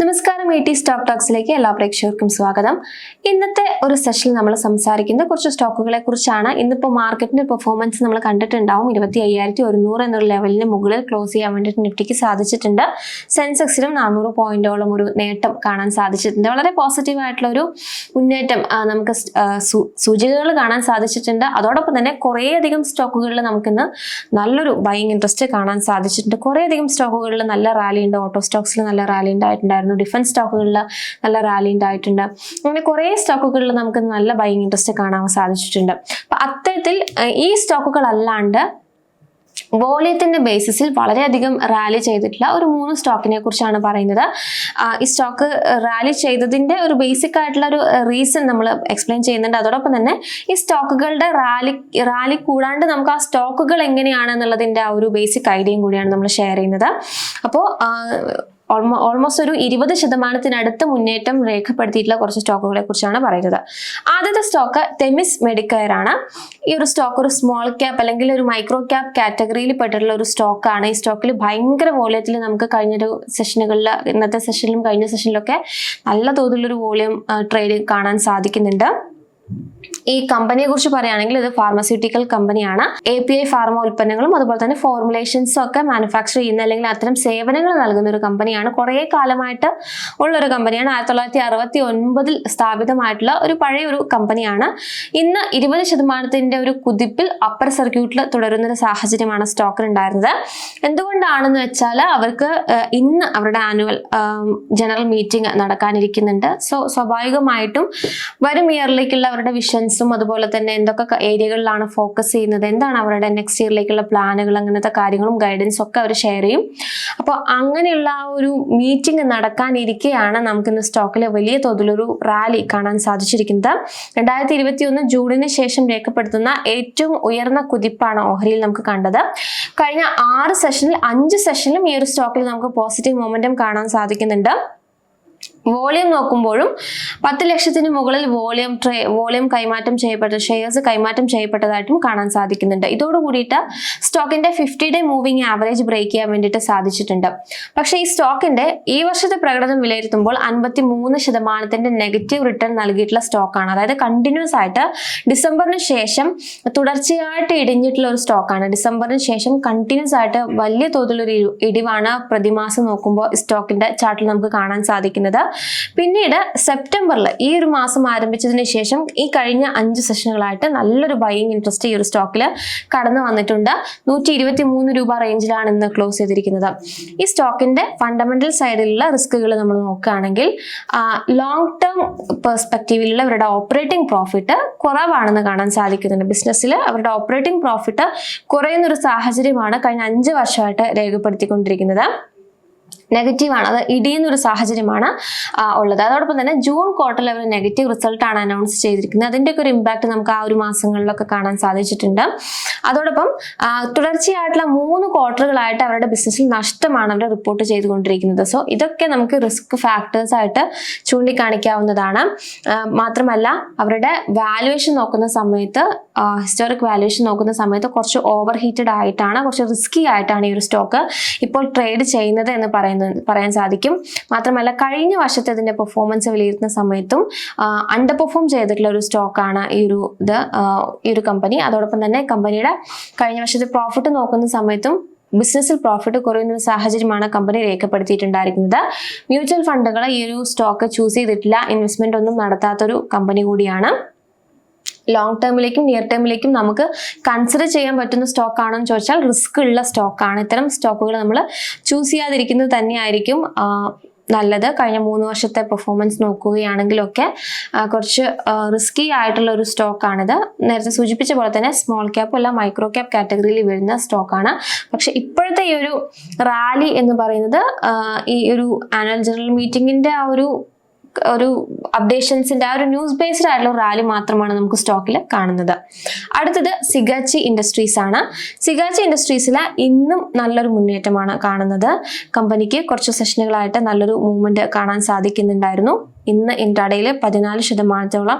നമസ്കാരം A T stock ടോക്സിലേക്ക് എല്ലാ പ്രേക്ഷകർക്കും സ്വാഗതം. ഇന്നത്തെ ഒരു സെഷനിൽ നമ്മൾ സംസാരിക്കുന്ന കുറച്ച് സ്റ്റോക്കുകളെ കുറിച്ചാണ്. ഇന്നിപ്പോൾ മാർക്കറ്റിന്റെ പെർഫോമൻസ് നമ്മൾ കണ്ടിട്ടുണ്ടാവും. ഇരുപത്തി അയ്യായിരത്തി ഒരുന്നൂറ് എന്നൊരു ലെവലിന് മുകളിൽ ക്ലോസ് ചെയ്യാൻ വേണ്ടിയിട്ട് നിഫ്റ്റിക്ക് സാധിച്ചിട്ടുണ്ട്. സെൻസെക്സിലും നാനൂറ് പോയിന്റോളം ഒരു നേട്ടം കാണാൻ സാധിച്ചിട്ടുണ്ട്. വളരെ പോസിറ്റീവ് ആയിട്ടുള്ള ഒരു മുന്നേറ്റം നമുക്ക് സൂചികകൾ കാണാൻ സാധിച്ചിട്ടുണ്ട്. അതോടൊപ്പം തന്നെ കുറേയധികം സ്റ്റോക്കുകളിൽ നമുക്കിന്ന് നല്ലൊരു ബൈങ് ഇൻട്രസ്റ്റ് കാണാൻ സാധിച്ചിട്ടുണ്ട്. കുറേയധികം സ്റ്റോക്കുകളിൽ നല്ല റാലി ഉണ്ട്. ഓട്ടോ സ്റ്റോക്സിൽ നല്ല റാലി ഉണ്ടായിട്ടുണ്ടായിരുന്നു. ഡിഫൻസ് സ്റ്റോക്കുകളിൽ നല്ല റാലി ഉണ്ടായിട്ടുണ്ട്. അങ്ങനെ കുറേ സ്റ്റോക്കുകളിൽ നമുക്ക് നല്ല ബൈങ് ഇൻട്രസ്റ്റ് കാണാൻ സാധിച്ചിട്ടുണ്ട്. അപ്പൊ അത്തരത്തിൽ ഈ സ്റ്റോക്കുകളല്ലാണ്ട് വോളിയത്തിന്റെ ബേസിസിൽ വളരെയധികം റാലി ചെയ്തിട്ടുള്ള ഒരു മൂന്ന് സ്റ്റോക്കിനെ കുറിച്ചാണ് പറയുന്നത്. ഈ സ്റ്റോക്ക് റാലി ചെയ്തതിന്റെ ഒരു ബേസിക് ആയിട്ടുള്ള ഒരു റീസൺ നമ്മൾ എക്സ്പ്ലെയിൻ ചെയ്യുന്നുണ്ട്. അതോടൊപ്പം തന്നെ ഈ സ്റ്റോക്കുകളുടെ റാലി റാലി കൂടാണ്ട് നമുക്ക് ആ സ്റ്റോക്കുകൾ എങ്ങനെയാണ് എന്നുള്ളതിന്റെ ആ ഒരു ബേസിക് ഐഡിയയും കൂടിയാണ് നമ്മൾ ഷെയർ ചെയ്യുന്നത്. അപ്പോൾ ഓൾമോസ്റ്റ് ഒരു ഇരുപത് ശതമാനത്തിനടുത്ത് മുന്നേറ്റം രേഖപ്പെടുത്തിയിട്ടുള്ള കുറച്ച് സ്റ്റോക്കുകളെ കുറിച്ചാണ് പറയുന്നത്. ആദ്യത്തെ സ്റ്റോക്ക് തെമിസ് മെഡിക്കെയർ ആണ്. ഈ ഒരു സ്റ്റോക്ക് ഒരു സ്മോൾ ക്യാപ്പ് അല്ലെങ്കിൽ ഒരു മൈക്രോ ക്യാപ്പ് കാറ്റഗറിയിൽ പെട്ടിട്ടുള്ള ഒരു സ്റ്റോക്കാണ്. ഈ സ്റ്റോക്കിൽ ഭയങ്കര വോളിയത്തിൽ നമുക്ക് കഴിഞ്ഞൊരു സെഷനുകളിൽ ഇന്നത്തെ സെഷനിലും കഴിഞ്ഞ സെഷനിലൊക്കെ നല്ല തോതിലൊരു വോളിയം ട്രേഡ് കാണാൻ സാധിക്കുന്നുണ്ട്. ഈ കമ്പനിയെ കുറിച്ച് പറയുകയാണെങ്കിൽ ഇത് ഫാർമസ്യൂട്ടിക്കൽ കമ്പനിയാണ് എ പി ഐ ഫാർമ ഉൽപ്പന്നങ്ങളും അതുപോലെ തന്നെ ഫോർമുലേഷൻസും ഒക്കെ മാനുഫാക്ചർ ചെയ്യുന്ന അല്ലെങ്കിൽ അത്തരം സേവനങ്ങൾ നൽകുന്ന ഒരു കമ്പനിയാണ്. കുറേ കാലമായിട്ട് ഉള്ള ഒരു കമ്പനിയാണ്. ആയിരത്തി തൊള്ളായിരത്തി അറുപത്തി ഒൻപതിൽ സ്ഥാപിതമായിട്ടുള്ള ഒരു പഴയ ഒരു കമ്പനിയാണ്. ഇന്ന് ഇരുപത് ശതമാനത്തിന്റെ ഒരു കുതിപ്പിൽ അപ്പർ സർക്യൂട്ടിൽ തുടരുന്ന ഒരു സാഹചര്യമാണ് സ്റ്റോക്കിൽ ഉണ്ടായിരുന്നത്. എന്തുകൊണ്ടാണെന്ന് വെച്ചാൽ അവർക്ക് ഇന്ന് അവരുടെ ആനുവൽ ജനറൽ മീറ്റിംഗ് നടക്കാനിരിക്കുന്നുണ്ട്. സോ സ്വാഭാവികമായിട്ടും വരും ഇയറിലേക്കുള്ള അവരുടെ വിഷൻസും അതുപോലെ തന്നെ എന്തൊക്കെ ഏരിയകളിലാണ് ഫോക്കസ് ചെയ്യുന്നത് എന്താണ് അവരുടെ നെക്സ്റ്റ് ഇയറിലേക്കുള്ള പ്ലാനുകൾ അങ്ങനത്തെ കാര്യങ്ങളും ഗൈഡൻസും ഒക്കെ അവർ ഷെയർ ചെയ്യും. അപ്പോൾ അങ്ങനെയുള്ള ആ ഒരു മീറ്റിംഗ് നടക്കാനിരിക്കെയാണ് നമുക്കിന്ന് സ്റ്റോക്കിലെ വലിയ തോതിലൊരു റാലി കാണാൻ സാധിച്ചിരിക്കുന്നത്. രണ്ടായിരത്തി ഇരുപത്തി ഒന്ന് ജൂണിന് ശേഷം രേഖപ്പെടുത്തുന്ന ഏറ്റവും ഉയർന്ന കുതിപ്പാണ് ഓഹരിയിൽ നമുക്ക് കണ്ടത്. കഴിഞ്ഞ ആറ് സെഷനിൽ അഞ്ച് സെഷനിലും ഈ ഒരു സ്റ്റോക്കിൽ നമുക്ക് പോസിറ്റീവ് മൊമെന്റം കാണാൻ സാധിക്കുന്നുണ്ട്. വോളിയം നോക്കുമ്പോഴും പത്ത് ലക്ഷത്തിന് മുകളിൽ വോളിയം ട്രേ വോളിയം കൈമാറ്റം ചെയ്യപ്പെട്ട ഷെയർസ് കൈമാറ്റം ചെയ്യപ്പെട്ടതായിട്ടും കാണാൻ സാധിക്കുന്നുണ്ട്. ഇതോട് കൂടിയിട്ട് സ്റ്റോക്കിന്റെ fifty day moving average break ചെയ്യാൻ വേണ്ടിയിട്ട് സാധിച്ചിട്ടുണ്ട്. പക്ഷേ ഈ സ്റ്റോക്കിന്റെ ഈ വർഷത്തെ പ്രകടനം വിലയിരുത്തുമ്പോൾ അൻപത്തി മൂന്ന് ശതമാനത്തിന്റെ നെഗറ്റീവ് റിട്ടേൺ നൽകിയിട്ടുള്ള സ്റ്റോക്കാണ്. അതായത് കണ്ടിന്യൂസ് ആയിട്ട് ഡിസംബറിന് ശേഷം തുടർച്ചയായിട്ട് ഇടിഞ്ഞിട്ടുള്ള ഒരു സ്റ്റോക്കാണ്. ഡിസംബറിന് ശേഷം കണ്ടിന്യൂസ് ആയിട്ട് വലിയ തോതിലൊരു ഇടി- ഇടിവാണ് പ്രതിമാസം നോക്കുമ്പോൾ സ്റ്റോക്കിന്റെ ചാർട്ടിൽ നമുക്ക് കാണാൻ സാധിക്കുന്നത്. പിന്നീട് സെപ്റ്റംബറിൽ ഈ ഒരു മാസം ആരംഭിച്ചതിന് ശേഷം ഈ കഴിഞ്ഞ അഞ്ച് സെഷനുകളായിട്ട് നല്ലൊരു ബൈയിങ് ഇൻട്രസ്റ്റ് ഈ ഒരു സ്റ്റോക്കിൽ കടന്നു വന്നിട്ടുണ്ട്. നൂറ്റി ഇരുപത്തി മൂന്ന് രൂപ റേഞ്ചിലാണ് ഇന്ന് ക്ലോസ് ചെയ്തിരിക്കുന്നത്. ഈ സ്റ്റോക്കിന്റെ ഫണ്ടമെന്റൽ സൈഡിലുള്ള റിസ്കുകൾ നമ്മൾ നോക്കുകയാണെങ്കിൽ ലോങ് ടേം പെർസ്പെക്റ്റീവിലുള്ള അവരുടെ ഓപ്പറേറ്റിംഗ് പ്രോഫിറ്റ് കുറവാണെന്ന് കാണാൻ സാധിക്കുന്നുണ്ട്. ബിസിനസ്സിൽ അവരുടെ ഓപ്പറേറ്റിംഗ് പ്രോഫിറ്റ് കുറയുന്നൊരു സാഹചര്യമാണ് കഴിഞ്ഞ അഞ്ച് വർഷമായിട്ട് രേഖപ്പെടുത്തിക്കൊണ്ടിരിക്കുന്നത്. നെഗറ്റീവാണ് അത് ഇടിയുന്ന ഒരു സാഹചര്യമാണ് ഉള്ളത്. അതോടൊപ്പം തന്നെ ജൂൺ ക്വാർട്ടറിൽ അവർ നെഗറ്റീവ് റിസൾട്ടാണ് അനൗൺസ് ചെയ്തിരിക്കുന്നത്. അതിന്റെയൊക്കെ ഒരു ഇമ്പാക്ട് നമുക്ക് ആ ഒരു മാസങ്ങളിലൊക്കെ കാണാൻ സാധിച്ചിട്ടുണ്ട്. അതോടൊപ്പം തുടർച്ചയായിട്ടുള്ള മൂന്ന് ക്വാർട്ടറുകളായിട്ട് അവരുടെ ബിസിനസ്സിൽ നഷ്ടമാണ് അവർ റിപ്പോർട്ട് ചെയ്തുകൊണ്ടിരിക്കുന്നത്. സോ ഇതൊക്കെ നമുക്ക് റിസ്ക് ഫാക്ടേഴ്സ് ആയിട്ട് ചൂണ്ടിക്കാണിക്കാവുന്നതാണ്. മാത്രമല്ല അവരുടെ വാല്യുവേഷൻ നോക്കുന്ന സമയത്ത് ഹിസ്റ്റോറിക് വാല്യുവേഷൻ നോക്കുന്ന സമയത്ത് കുറച്ച് ഓവർ ഹീറ്റഡ് ആയിട്ടാണ് കുറച്ച് റിസ്കി ആയിട്ടാണ് ഈ ഒരു സ്റ്റോക്ക് ഇപ്പോൾ ട്രേഡ് ചെയ്യുന്നത് എന്ന് പറയുന്നത്. പറയാൻ സാധിക്കും. മാത്രമല്ല കഴിഞ്ഞ വർഷത്തെ ഇതിന്റെ പെർഫോമൻസ് വിലയിരുത്തുന്ന സമയത്തും അണ്ടർ പെർഫോം ചെയ്തിട്ടുള്ള ഒരു സ്റ്റോക്കാണ് ഈ ഒരു ഇത് ഈ ഒരു കമ്പനി അതോടൊപ്പം തന്നെ കമ്പനിയുടെ കഴിഞ്ഞ വർഷത്തെ പ്രോഫിറ്റ് നോക്കുന്ന സമയത്തും ബിസിനസ്സിൽ പ്രോഫിറ്റ് കുറയുന്ന ഒരു സാഹചര്യമാണ് കമ്പനി രേഖപ്പെടുത്തിയിട്ടുണ്ടായിരിക്കുന്നത്. മ്യൂച്വൽ ഫണ്ടുകൾ ഈ ഒരു സ്റ്റോക്ക് ചൂസ് ചെയ്തിട്ടില്ല. ഇൻവെസ്റ്റ്മെന്റ് ഒന്നും നടത്താത്തൊരു കമ്പനി കൂടിയാണ്. ലോങ് ടേമിലേക്കും നിയർ ടേമിലേക്കും നമുക്ക് കൺസിഡർ ചെയ്യാൻ പറ്റുന്ന സ്റ്റോക്ക് ആണോ എന്ന് ചോദിച്ചാൽ റിസ്ക് ഉള്ള സ്റ്റോക്കാണ് ഇത്തരം സ്റ്റോക്കുകൾ നമ്മൾ ചൂസ് ചെയ്യാതിരിക്കുന്നത് തന്നെയായിരിക്കും നല്ലത്. കഴിഞ്ഞ മൂന്ന് വർഷത്തെ പെർഫോമൻസ് നോക്കുകയാണെങ്കിലൊക്കെ കുറച്ച് റിസ്കി ആയിട്ടുള്ള ഒരു സ്റ്റോക്കാണിത് നേരത്തെ സൂചിപ്പിച്ച പോലെ തന്നെ സ്മോൾ ക്യാപ്പ് അല്ല മൈക്രോ ക്യാപ്പ് കാറ്റഗറിയിൽ വരുന്ന സ്റ്റോക്കാണ് പക്ഷെ ഇപ്പോഴത്തെ ഈ ഒരു റാലി എന്ന് പറയുന്നത് ഈ ഒരു ആനുവൽ ജനറൽ മീറ്റിങ്ങിന്റെ ആ ഒരു ഒരു അപ്ഡേഷൻസിന്റെ ആ ഒരു ന്യൂസ് ബേസ്ഡ് ആയിട്ടുള്ള റാലി മാത്രമാണ് നമുക്ക് സ്റ്റോക്കിൽ കാണുന്നത്. അടുത്തത് സിഗാച്ചി ഇൻഡസ്ട്രീസ് ആണ്. സിഗാച്ചി ഇൻഡസ്ട്രീസിൽ ഇന്നും നല്ലൊരു മുന്നേറ്റമാണ് കാണുന്നത്. കമ്പനിക്ക് കുറച്ച് സെഷനുകളായിട്ട് നല്ലൊരു മൂവ്മെന്റ് കാണാൻ സാധിക്കുന്നുണ്ടായിരുന്നു. ഇന്ന് ഇൻട്രാഡേയിൽ പതിനാല് ശതമാനത്തോളം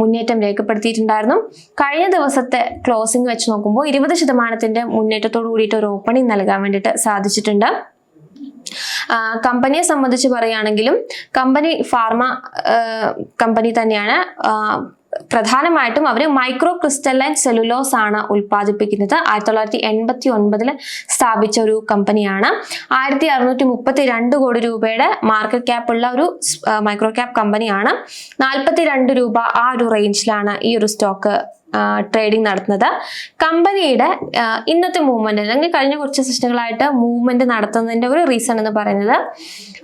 മുന്നേറ്റം രേഖപ്പെടുത്തിയിട്ടുണ്ടായിരുന്നു. കഴിഞ്ഞ ദിവസത്തെ ക്ലോസിംഗ് വെച്ച് നോക്കുമ്പോൾ ഇരുപത് ശതമാനത്തിന്റെ മുന്നേറ്റത്തോടു കൂടിയിട്ട് ഒരു ഓപ്പണിംഗ് നൽകാൻ വേണ്ടിയിട്ട് സാധിച്ചിട്ടുണ്ട്. കമ്പനിയെ സംബന്ധിച്ച് പറയുകയാണെങ്കിലും കമ്പനി ഫാർമ കമ്പനി തന്നെയാണ്. പ്രധാനമായിട്ടും അവർ മൈക്രോ ക്രിസ്റ്റലൈൻ സെലുലോസ് ആണ് ഉൽപ്പാദിപ്പിക്കുന്നത്. ആയിരത്തി തൊള്ളായിരത്തി എൺപത്തി ഒൻപതിൽ സ്ഥാപിച്ച ഒരു കമ്പനിയാണ്. ആയിരത്തി അറുന്നൂറ്റി മുപ്പത്തി രണ്ട് കോടി രൂപയുടെ മാർക്കറ്റ് ക്യാപ്പ് ഉള്ള ഒരു മൈക്രോ ക്യാപ് കമ്പനിയാണ്. നാൽപ്പത്തി രണ്ട് രൂപ ആ ഒരു റേഞ്ചിലാണ് ഈ ഒരു സ്റ്റോക്ക് ട്രേഡിംഗ് നടത്തുന്നത്. കമ്പനിയുടെ ഇന്നത്തെ മൂവ്മെന്റ് അല്ലെങ്കിൽ കഴിഞ്ഞ കുറച്ച് സെഷനുകളായിട്ട് മൂവ്മെന്റ് നടത്തുന്നതിന്റെ ഒരു റീസൺ എന്ന് പറയുന്നത്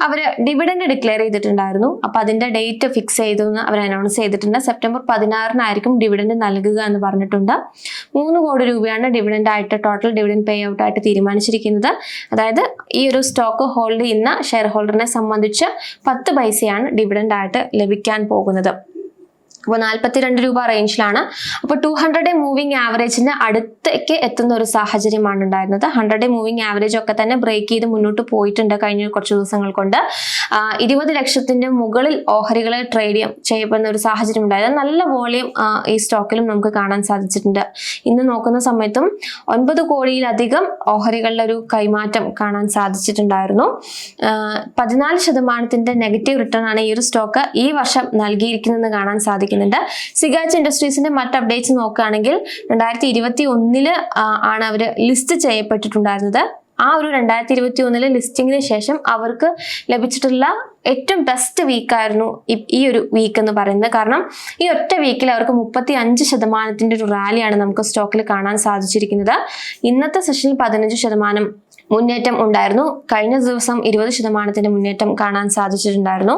അവർ ഡിവിഡൻഡ് ഡിക്ലെയർ ചെയ്തിട്ടുണ്ടായിരുന്നു. അപ്പൊ അതിന്റെ ഡേറ്റ് ഫിക്സ് ചെയ്തു എന്ന് അവർ അനൗൺസ് ചെയ്തിട്ടുണ്ട്. സെപ്റ്റംബർ പതിനാറിനായിരിക്കും ഡിവിഡൻഡ് നൽകുക എന്ന് പറഞ്ഞിട്ടുണ്ട്. മൂന്ന് കോടി രൂപയാണ് ഡിവിഡൻഡ് ആയിട്ട് ടോട്ടൽ ഡിവിഡൻഡ് പേ ഔട്ട് ആയിട്ട് തീരുമാനിച്ചിരിക്കുന്നത്. അതായത് ഈ ഒരു സ്റ്റോക്ക് ഹോൾഡ് ചെയ്യുന്ന ഷെയർ ഹോൾഡറിനെ സംബന്ധിച്ച് പത്ത് പൈസയാണ് ഡിവിഡൻഡ് ആയിട്ട് ലഭിക്കാൻ പോകുന്നത്. അപ്പോൾ നാൽപ്പത്തിരണ്ട് രൂപ റേഞ്ചിലാണ് അപ്പോൾ ടു ഹൺഡ്രഡ് മൂവിങ് ആവറേജിന് അടുത്തേക്ക് എത്തുന്ന ഒരു സാഹചര്യമാണ് ഉണ്ടായിരുന്നത്. ഹൺഡ്രഡ് മൂവിങ് ആവറേജ് ഒക്കെ തന്നെ ബ്രേക്ക് ചെയ്ത് മുന്നോട്ട് പോയിട്ടുണ്ട് കഴിഞ്ഞ കുറച്ച് ദിവസങ്ങൾ കൊണ്ട്. ഇരുപത് ലക്ഷത്തിന്റെ മുകളിൽ ഓഹരികളെ ട്രേഡ് ചെയ്യപ്പെടുന്ന ഒരു സാഹചര്യം ഉണ്ടായത് നല്ല വോളിയം ഈ സ്റ്റോക്കിലും നമുക്ക് കാണാൻ സാധിച്ചിട്ടുണ്ട്. ഇന്ന് നോക്കുന്ന സമയത്തും ഒൻപത് കോടിയിലധികം ഓഹരികളുടെ ഒരു കൈമാറ്റം കാണാൻ സാധിച്ചിട്ടുണ്ടായിരുന്നു. പതിനാല് ശതമാനത്തിന്റെ നെഗറ്റീവ് റിട്ടേൺ ആണ് ഈ ഒരു സ്റ്റോക്ക് ഈ വർഷം നൽകിയിരിക്കുന്നതെന്ന് കാണാൻ സാധിക്കുന്നുണ്ട് സിഗാച്ച് ഇൻഡസ്ട്രീസിന്റെ മറ്റ് അപ്ഡേറ്റ്സ് നോക്കുകയാണെങ്കിൽ രണ്ടായിരത്തി ഇരുപത്തി ഒന്നിൽ ആണ് അവർ ലിസ്റ്റ് ചെയ്യപ്പെട്ടിട്ടുണ്ടായിരുന്നത്. ആ ഒരു രണ്ടായിരത്തി ഇരുപത്തി ഒന്നിലെ ലിസ്റ്റിങ്ങിന് ശേഷം അവർക്ക് ലഭിച്ചിട്ടുള്ള ഏറ്റവും ബെസ്റ്റ് വീക്കായിരുന്നു ഈ ഒരു വീക്ക് എന്ന് പറയുന്നത്. കാരണം ഈ ഒറ്റ വീക്കിൽ അവർക്ക് മുപ്പത്തി അഞ്ച് ശതമാനത്തിന്റെ ഒരു റാലിയാണ് നമുക്ക് സ്റ്റോക്കിൽ കാണാൻ സാധിച്ചിരിക്കുന്നത്. ഇന്നത്തെ സെഷനിൽ പതിനഞ്ച് ശതമാനം മുന്നേറ്റം ഉണ്ടായിരുന്നു. കഴിഞ്ഞ ദിവസം ഇരുപത് ശതമാനത്തിന്റെ മുന്നേറ്റം കാണാൻ സാധിച്ചിട്ടുണ്ടായിരുന്നു.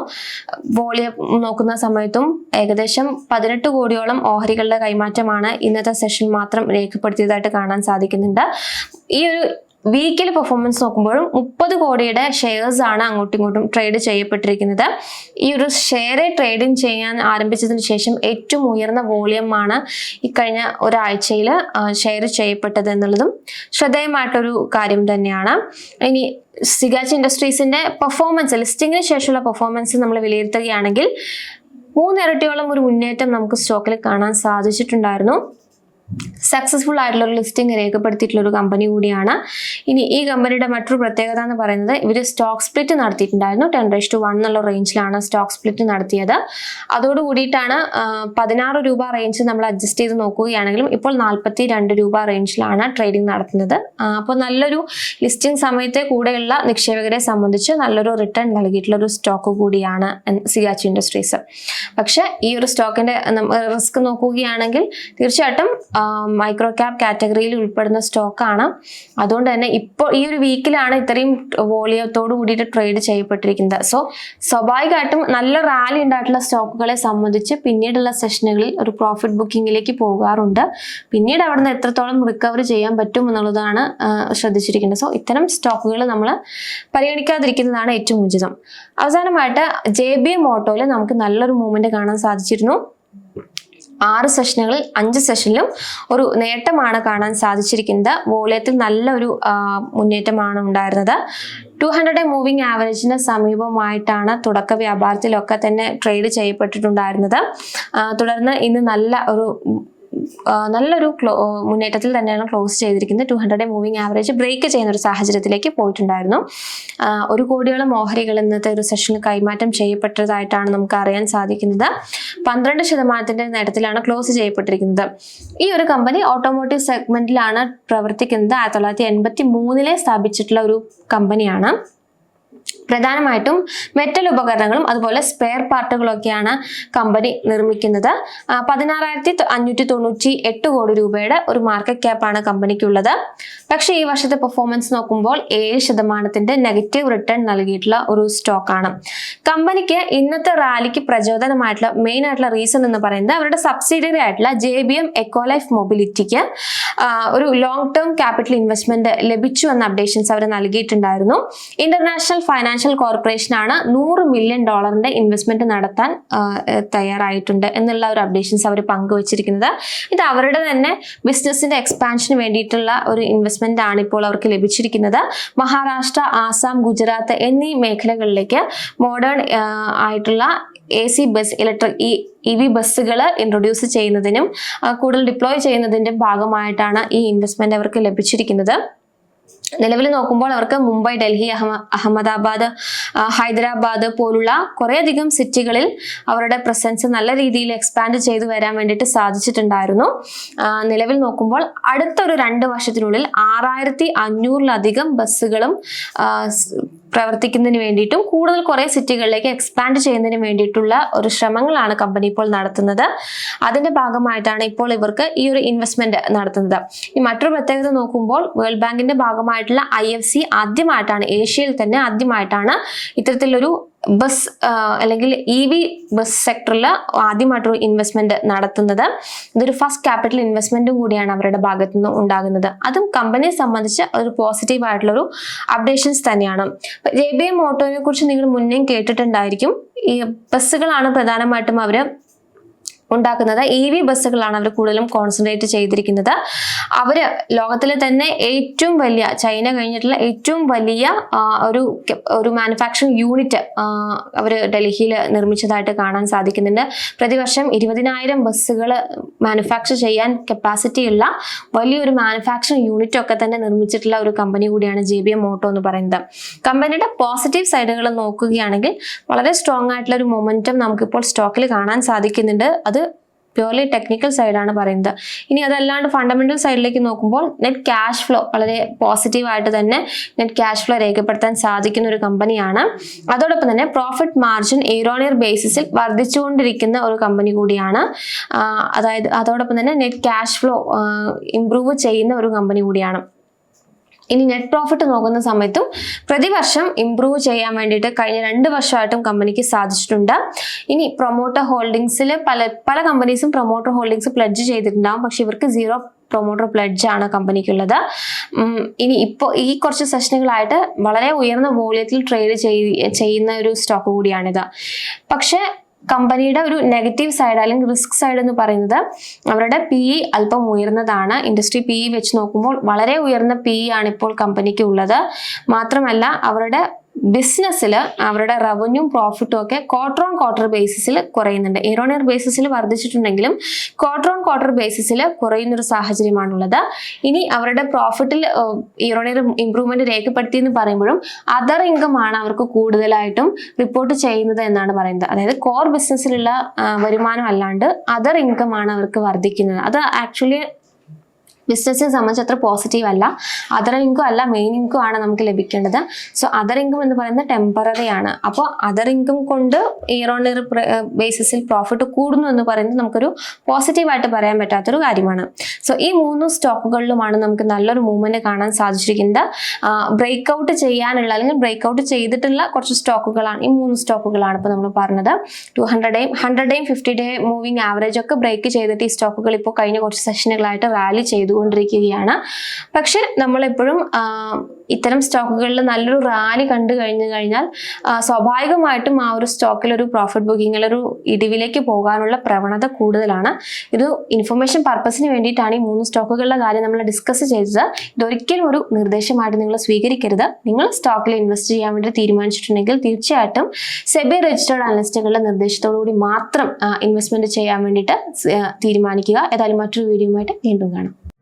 വോളിയം നോക്കുന്ന സമയത്തും ഏകദേശം പതിനെട്ട് കോടിയോളം ഓഹരികളുടെ കൈമാറ്റമാണ് ഇന്നത്തെ സെഷൻ മാത്രം രേഖപ്പെടുത്തിയതായിട്ട് കാണാൻ സാധിക്കുന്നുണ്ട്. ഈ ഒരു വീക്കിൽ പെർഫോമൻസ് നോക്കുമ്പോഴും മുപ്പത് കോടിയുടെ ഷെയർസ് ആണ് അങ്ങോട്ടും ഇങ്ങോട്ടും ട്രേഡ് ചെയ്യപ്പെട്ടിരിക്കുന്നത്. ഈ ഒരു ഷെയറെ ട്രേഡിംഗ് ചെയ്യാൻ ആരംഭിച്ചതിന് ശേഷം ഏറ്റവും ഉയർന്ന വോളിയമാണ് ഇക്കഴിഞ്ഞ കഴിഞ്ഞ ഒരാഴ്ചയിൽ ഷെയർ ചെയ്യപ്പെട്ടത് എന്നുള്ളതും ശ്രദ്ധേയമായിട്ടൊരു കാര്യം തന്നെയാണ്. ഇനി സിഗാച്ച് ഇൻഡസ്ട്രീസിന്റെ പെർഫോമൻസ് ലിസ്റ്റിങ്ങിന് ശേഷമുള്ള പെർഫോമൻസ് നമ്മൾ വിലയിരുത്തുകയാണെങ്കിൽ മൂന്നിരട്ടിയോളം ഒരു മുന്നേറ്റം നമുക്ക് സ്റ്റോക്കിൽ കാണാൻ സാധിച്ചിട്ടുണ്ടായിരുന്നു. സക്സസ്ഫുൾ ആയിട്ടുള്ള ഒരു ലിസ്റ്റിംഗ് രേഖപ്പെടുത്തിയിട്ടുള്ള ഒരു കമ്പനി കൂടിയാണ്. ഇനി ഈ കമ്പനിയുടെ മറ്റൊരു പ്രത്യേകത എന്ന് പറയുന്നത് ഇവർ സ്റ്റോക്ക് സ്പ്ലിറ്റ് നടത്തിയിട്ടുണ്ടായിരുന്നു. ടെൻ റേഷ് ടു വൺ എന്നുള്ള റേഞ്ചിലാണ് സ്റ്റോക്ക് സ്പ്ലിറ്റ് നടത്തിയത്. അതോട് കൂടിയിട്ടാണ് ആ, പതിനാറ് രൂപ റേഞ്ച് നമ്മൾ അഡ്ജസ്റ്റ് ചെയ്ത് നോക്കുകയാണെങ്കിലും ഇപ്പോൾ നാൽപ്പത്തി രണ്ട് രൂപ റേഞ്ചിലാണ് ട്രേഡിംഗ് നടത്തുന്നത്. അപ്പോൾ നല്ലൊരു ലിസ്റ്റിംഗ് സമയത്തെ കൂടെയുള്ള നിക്ഷേപകരെ സംബന്ധിച്ച് നല്ലൊരു റിട്ടേൺ നൽകിയിട്ടുള്ള ഒരു സ്റ്റോക്ക് കൂടിയാണ് സിയാച്ച് ഇൻഡസ്ട്രീസ് പക്ഷേ ഈ ഒരു സ്റ്റോക്കിന്റെ റിസ്ക് നോക്കുകയാണെങ്കിൽ തീർച്ചയായിട്ടും മൈക്രോ ക്യാപ് കാറ്റഗറിയിൽ ഉൾപ്പെടുന്ന സ്റ്റോക്കാണ് അതുകൊണ്ട് തന്നെ ഇപ്പോൾ ഈ ഒരു വീക്കിലാണ് ഇത്രയും വോളിയത്തോട് കൂടിയിട്ട് ട്രേഡ് ചെയ്യപ്പെട്ടിരിക്കുന്നത്. സോ സ്വാഭാവികമായിട്ടും നല്ല റാലി ഉണ്ടായിട്ടുള്ള സ്റ്റോക്കുകളെ സംബന്ധിച്ച് പിന്നീടുള്ള സെഷനുകളിൽ ഒരു പ്രോഫിറ്റ് ബുക്കിങ്ങിലേക്ക് പോകാറുണ്ട്. പിന്നീട് അവിടുന്ന് എത്രത്തോളം റിക്കവർ ചെയ്യാൻ പറ്റും എന്നുള്ളതാണ് ശ്രദ്ധിച്ചിരിക്കുന്നത് സോ ഇത്തരം സ്റ്റോക്കുകൾ നമ്മൾ പരിഗണിക്കാതിരിക്കുന്നതാണ് ഏറ്റവും ഉചിതം. അവസാനമായിട്ട് ജെ ബി നമുക്ക് നല്ലൊരു മൂവ്മെന്റ് കാണാൻ സാധിച്ചിരുന്നു. ആറ് സെഷനുകളിൽ അഞ്ച് സെഷനിലും ഒരു നേട്ടമാണ് കാണാൻ സാധിച്ചിരിക്കുന്നത്. വോളിയത്തിൽ നല്ലൊരു മുന്നേറ്റമാണ് ഉണ്ടായിരുന്നത്. ടു ഹൺഡ്രഡ് മൂവിങ് ആവറേജിന് സമീപമായിട്ടാണ് തുടക്ക വ്യാപാരത്തിലൊക്കെ തന്നെ ട്രേഡ് ചെയ്യപ്പെട്ടിട്ടുണ്ടായിരുന്നത്. തുടർന്ന് ഇന്ന് നല്ല ഒരു നല്ലൊരു മുന്നേറ്റത്തിൽ തന്നെയാണ് ക്ലോസ് ചെയ്തിരിക്കുന്നത്. Two hundred moving average break ചെയ്യുന്ന ഒരു സാഹചര്യത്തിലേക്ക് പോയിട്ടുണ്ടായിരുന്നു. ഒരു കോടിയോളം ഓഹരികൾ ഇന്നത്തെ ഒരു സെഷനിൽ കൈമാറ്റം ചെയ്യപ്പെട്ടതായിട്ടാണ് നമുക്ക് അറിയാൻ സാധിക്കുന്നത്. പന്ത്രണ്ട് ശതമാനത്തിന്റെ നേട്ടത്തിലാണ് ക്ലോസ് ചെയ്യപ്പെട്ടിരിക്കുന്നത്. ഈ ഒരു കമ്പനി ഓട്ടോമോട്ടീവ് സെഗ്മെന്റിലാണ് പ്രവർത്തിക്കുന്നത്. ആയിരത്തി തൊള്ളായിരത്തി എൺപത്തി മൂന്നിലെ സ്ഥാപിച്ചിട്ടുള്ള ഒരു കമ്പനിയാണ് പ്രധാനമായിട്ടും മെറ്റൽ ഉപകരണങ്ങളും അതുപോലെ സ്പെയർ പാർട്ടുകളൊക്കെയാണ് കമ്പനി നിർമ്മിക്കുന്നത്. പതിനാറായിരത്തി അഞ്ഞൂറ്റി തൊണ്ണൂറ്റി എട്ട് കോടി രൂപയുടെ ഒരു മാർക്കറ്റ് ക്യാപ്പാണ് കമ്പനിക്കുള്ളത് പക്ഷേ ഈ വർഷത്തെ പെർഫോമൻസ് നോക്കുമ്പോൾ ഏഴ് ശതമാനത്തിന്റെ നെഗറ്റീവ് റിട്ടേൺ നൽകിയിട്ടുള്ള ഒരു സ്റ്റോക്കാണ് കമ്പനിക്ക് ഇന്നത്തെ റാലിക്ക് പ്രചോദനമായിട്ടുള്ള മെയിൻ ആയിട്ടുള്ള റീസൺ എന്ന് പറയുന്നത് അവരുടെ സബ്സിഡിയറി ആയിട്ടുള്ള ജെ ബി എം എക്കോലൈഫ് മൊബിലിറ്റിക്ക് ഒരു ലോങ് ടേം ക്യാപിറ്റൽ ഇൻവെസ്റ്റ്മെന്റ് ലഭിച്ചു എന്ന അപ്ഡേഷൻസ് അവർ നൽകിയിട്ടുണ്ടായിരുന്നു. ഇന്റർനാഷണൽ ഫൈനാൻഷ്യൽ കോർപ്പറേഷൻ ആണ് നൂറ് മില്യൺ ഡോളറിന്റെ ഇൻവെസ്റ്റ്മെന്റ് നടത്താൻ തയ്യാറായിട്ടുണ്ട് എന്നുള്ള ഒരു അപ്ഡേഷൻസ് അവർ പങ്കുവച്ചിരിക്കുന്നത്. ഇത് അവരുടെ തന്നെ ബിസിനസിന്റെ എക്സ്പാൻഷന് വേണ്ടിയിട്ടുള്ള ഒരു ഇൻവെസ്റ്റ്മെന്റ് ആണ് ഇപ്പോൾ അവർക്ക് ലഭിച്ചിരിക്കുന്നത്. മഹാരാഷ്ട്ര ആസാം ഗുജറാത്ത് എന്നീ മേഖലകളിലേക്ക് മോഡേൺ ആയിട്ടുള്ള എ സി ബസ് ഇലക്ട്രിക് ഈ ഇ വി ബസ്സുകൾ ഇൻട്രൊഡ്യൂസ് ചെയ്യുന്നതിനും കൂടുതൽ ഡിപ്ലോയ് ചെയ്യുന്നതിന്റെ ഭാഗമായിട്ടാണ് ഈ ഇൻവെസ്റ്റ്മെന്റ് അവർക്ക് ലഭിച്ചിരിക്കുന്നത്. നിലവിൽ നോക്കുമ്പോൾ അവർക്ക് മുംബൈ ഡൽഹി അഹമ്മദാബാദ് ഹൈദരാബാദ് പോലുള്ള കുറേയധികം സിറ്റികളിൽ അവരുടെ പ്രസൻസ് നല്ല രീതിയിൽ എക്സ്പാൻഡ് ചെയ്തു വരാൻ വേണ്ടിയിട്ട് സാധിച്ചിട്ടുണ്ടായിരുന്നു. നിലവിൽ നോക്കുമ്പോൾ അടുത്തൊരു രണ്ട് വർഷത്തിനുള്ളിൽ ആറായിരത്തി അഞ്ഞൂറിലധികം ബസ്സുകളും പ്രവർത്തിക്കുന്നതിന് വേണ്ടിയിട്ടും കൂടുതൽ കുറേ സിറ്റികളിലേക്ക് എക്സ്പാൻഡ് ചെയ്യുന്നതിന് വേണ്ടിയിട്ടുള്ള ഒരു ശ്രമങ്ങളാണ് കമ്പനി ഇപ്പോൾ നടത്തുന്നത്. അതിന്റെ ഭാഗമായിട്ടാണ് ഇപ്പോൾ ഇവർക്ക് ഈ ഒരു ഇൻവെസ്റ്റ്മെന്റ് നടത്തുന്നത്. ഈ മറ്റൊരു പ്രത്യേകത നോക്കുമ്പോൾ വേൾഡ് ബാങ്കിന്റെ ഭാഗമായിട്ടുള്ള ഐ എഫ് സി ആദ്യമായിട്ടാണ് ഏഷ്യയിൽ തന്നെ ആദ്യമായിട്ടാണ് ഇത്തരത്തിലൊരു ബസ് അല്ലെങ്കിൽ ഇ വി ബസ് സെക്ടറിൽ ആദ്യമായിട്ടൊരു ഇൻവെസ്റ്റ്മെന്റ് നടത്തുന്നത്. ഇതൊരു ഫസ്റ്റ് ക്യാപിറ്റൽ ഇൻവെസ്റ്റ്മെന്റും കൂടിയാണ് അവരുടെ ഭാഗത്തു നിന്ന് ഉണ്ടാകുന്നത്. അതും കമ്പനിയെ സംബന്ധിച്ച് ഒരു പോസിറ്റീവ് ആയിട്ടുള്ളൊരു അപ്ഡേഷൻസ് തന്നെയാണ്. ജെ ബി എം ഓട്ടോയെ കുറിച്ച് നിങ്ങൾ മുന്നേ കേട്ടിട്ടുണ്ടായിരിക്കും. ഈ ബസ്സുകളാണ് പ്രധാനമായിട്ടും അവർ ഉണ്ടാക്കുന്നത്. ഇ വി ബസ്സുകളാണ് അവർ കൂടുതലും കോൺസെൻട്രേറ്റ് ചെയ്തിരിക്കുന്നത്. അവർ ലോകത്തിലെ തന്നെ ഏറ്റവും വലിയ ചൈന കഴിഞ്ഞിട്ടുള്ള ഏറ്റവും വലിയ ഒരു ഒരു മാനുഫാക്ചറിങ് യൂണിറ്റ് അവർ ഡൽഹിയിൽ നിർമ്മിച്ചതായിട്ട് കാണാൻ സാധിക്കുന്നുണ്ട്. പ്രതിവർഷം ഇരുപതിനായിരം ബസ്സുകൾ മാനുഫാക്ചർ ചെയ്യാൻ കപ്പാസിറ്റി ഉള്ള വലിയൊരു മാനുഫാക്ചറിങ് യൂണിറ്റ് ഒക്കെ തന്നെ നിർമ്മിച്ചിട്ടുള്ള ഒരു കമ്പനി കൂടിയാണ് ജെ ബി എം ഓട്ടോ എന്ന് പറയുന്നത്. കമ്പനിയുടെ പോസിറ്റീവ് സൈഡുകൾ നോക്കുകയാണെങ്കിൽ വളരെ സ്ട്രോങ് ആയിട്ടുള്ള ഒരു മൊമെന്റം നമുക്കിപ്പോൾ സ്റ്റോക്കിൽ കാണാൻ സാധിക്കുന്നുണ്ട്. അത് പ്യൂർലി ടെക്നിക്കൽ സൈഡാണ് പറയുന്നത്. ഇനി അതല്ലാണ്ട് ഫണ്ടമെന്റൽ സൈഡിലേക്ക് നോക്കുമ്പോൾ നെറ്റ് ക്യാഷ് ഫ്ലോ വളരെ പോസിറ്റീവായിട്ട് തന്നെ നെറ്റ് ക്യാഷ് ഫ്ലോ രേഖപ്പെടുത്താൻ സാധിക്കുന്ന ഒരു കമ്പനിയാണ് അതോടൊപ്പം തന്നെ പ്രോഫിറ്റ് മാർജിൻ ഇയറോണിയർ ബേസിസിൽ വർദ്ധിച്ചുകൊണ്ടിരിക്കുന്ന ഒരു കമ്പനി കൂടിയാണ്. അതായത് അതോടൊപ്പം തന്നെ നെറ്റ് ക്യാഷ് ഫ്ലോ ഇംപ്രൂവ് ചെയ്യുന്ന ഒരു കമ്പനി കൂടിയാണ്. ഇനി നെറ്റ് പ്രോഫിറ്റ് നോക്കുന്ന സമയത്തും പ്രതിവർഷം ഇംപ്രൂവ് ചെയ്യാൻ വേണ്ടിയിട്ട് കഴിഞ്ഞ രണ്ട് വർഷമായിട്ടും കമ്പനിക്ക് സാധിച്ചിട്ടുണ്ട്. ഇനി പ്രൊമോട്ടർ ഹോൾഡിംഗ്സിൽ പല പല കമ്പനീസും പ്രൊമോട്ടർ ഹോൾഡിംഗ്സ് പ്ലഡ്ജ് ചെയ്തിട്ടുണ്ടാകും പക്ഷെ ഇവർക്ക് സീറോ പ്രൊമോട്ടർ പ്ലഡ്ജ് ആണ് കമ്പനിക്കുള്ളത് ഇനി ഇപ്പോൾ ഈ കുറച്ച് സെഷനുകളായിട്ട് വളരെ ഉയർന്ന വോളിയത്തിൽ ട്രേഡ് ചെയ്യുന്ന ഒരു സ്റ്റോക്ക് കൂടിയാണിത്. പക്ഷേ കമ്പനിയുടെ ഒരു നെഗറ്റീവ് സൈഡ് അല്ലെങ്കിൽ റിസ്ക് സൈഡ് എന്ന് പറയുന്നത് അവരുടെ പി ഇ അല്പം ഉയർന്നതാണ്. ഇൻഡസ്ട്രി പി ഇ വെച്ച് നോക്കുമ്പോൾ വളരെ ഉയർന്ന പി ഇ ആണ് ഇപ്പോൾ കമ്പനിക്ക് ഉള്ളത്. മാത്രമല്ല അവരുടെ ബിസിനസ്സിൽ അവരുടെ റവന്യൂ പ്രോഫിറ്റും ഒക്കെ ക്വാർട്ടർ ഓൺ ക്വാർട്ടർ ബേസിസിൽ കുറയുന്നുണ്ട്. ഇയർ ഓൺ ഇയർ ബേസിസിൽ വർദ്ധിച്ചിട്ടുണ്ടെങ്കിലും ക്വാർട്ടർ ഓൺ ക്വാർട്ടർ ബേസിസിൽ കുറയുന്നൊരു സാഹചര്യമാണുള്ളത്. ഇനി അവരുടെ പ്രോഫിറ്റിൽ ഇയർ ഓൺ ഇയർ ഇംപ്രൂവ്മെന്റ് രേഖപ്പെടുത്തി എന്ന് പറയുമ്പോഴും അതർ ഇൻകം ആണ് അവർക്ക് കൂടുതലായിട്ടും റിപ്പോർട്ട് ചെയ്യുന്നത് എന്നാണ് പറയുന്നത്. അതായത് കോർ ബിസിനസ്സിലുള്ള വരുമാനം അല്ലാണ്ട് അതർ ഇൻകം ആണ് അവർക്ക് വർദ്ധിക്കുന്നത്. അത് ആക്ച്വലി ബിസിനസ്സിനെ സംബന്ധിച്ച് അത്ര പോസിറ്റീവ് അല്ല. അതർ ഇൻകം അല്ല മെയിൻ ഇൻകം ആണ് നമുക്ക് ലഭിക്കേണ്ടത്. സോ അതർ ഇൻകം എന്ന് പറയുന്നത് ടെമ്പററി ആണ്. അപ്പോൾ അതർ ഇൻകം കൊണ്ട് ഇയർ ഓൺ ഇയർ ബേസിസിൽ പ്രോഫിറ്റ് കൂടുന്നു എന്ന് പറയുന്നത് നമുക്കൊരു പോസിറ്റീവായിട്ട് പറയാൻ പറ്റാത്തൊരു കാര്യമാണ്. സോ ഈ മൂന്ന് സ്റ്റോക്കുകളിലുമാണ് നമുക്ക് നല്ലൊരു മൂവ്മെന്റ് കാണാൻ സാധിച്ചിരിക്കുന്നത്. ബ്രേക്ക് ഔട്ട് ചെയ്യാനുള്ള അല്ലെങ്കിൽ ബ്രേക്ക് ഔട്ട് ചെയ്തിട്ടുള്ള കുറച്ച് സ്റ്റോക്കുകളാണ് ഈ മൂന്ന് സ്റ്റോക്കുകളാണ് ഇപ്പോൾ നമ്മൾ പറഞ്ഞത്. ടു ഹൺഡ്രഡേയും ഹൺഡ്രഡേയും ഫിഫ്റ്റി ഡേ മൂവിങ് ആവറേജ് ഒക്കെ ബ്രേക്ക് ചെയ്തിട്ട് ഈ സ്റ്റോക്കുകൾ ഇപ്പോൾ കഴിഞ്ഞ കുറച്ച് സെഷനുകളായിട്ട് റാലി ചെയ്തുകൊണ്ടിരിക്കുകയാണ് പക്ഷെ നമ്മളെപ്പോഴും ഇത്തരം സ്റ്റോക്കുകളിൽ നല്ലൊരു റാലി കണ്ടു കഴിഞ്ഞു കഴിഞ്ഞാൽ സ്വാഭാവികമായിട്ടും ആ ഒരു സ്റ്റോക്കിൽ ഒരു പ്രോഫിറ്റ് ബുക്കിങ്ങിൽ ഒരു ഇടിവിലേക്ക് പോകാനുള്ള പ്രവണത കൂടുതലാണ്. ഇത് ഇൻഫർമേഷൻ പർപ്പസിന് വേണ്ടിയിട്ടാണ് ഈ മൂന്ന് സ്റ്റോക്കുകളുടെ കാര്യം നമ്മൾ ഡിസ്കസ് ചെയ്തത്. ഇതൊരിക്കലും ഒരു നിർദ്ദേശമായിട്ട് നിങ്ങൾ സ്വീകരിക്കരുത്. നിങ്ങൾ സ്റ്റോക്കിൽ ഇൻവെസ്റ്റ് ചെയ്യാൻ വേണ്ടി തീരുമാനിച്ചിട്ടുണ്ടെങ്കിൽ തീർച്ചയായിട്ടും സെബി രജിസ്റ്റേർഡ് അനലിസ്റ്റുകളുടെ നിർദ്ദേശത്തോടു കൂടി മാത്രം ഇൻവെസ്റ്റ്മെന്റ് ചെയ്യാൻ വേണ്ടിയിട്ട് തീരുമാനിക്കുക. ഏതായാലും മറ്റൊരു വീഡിയോ ആയിട്ട് വീണ്ടും കാണാം.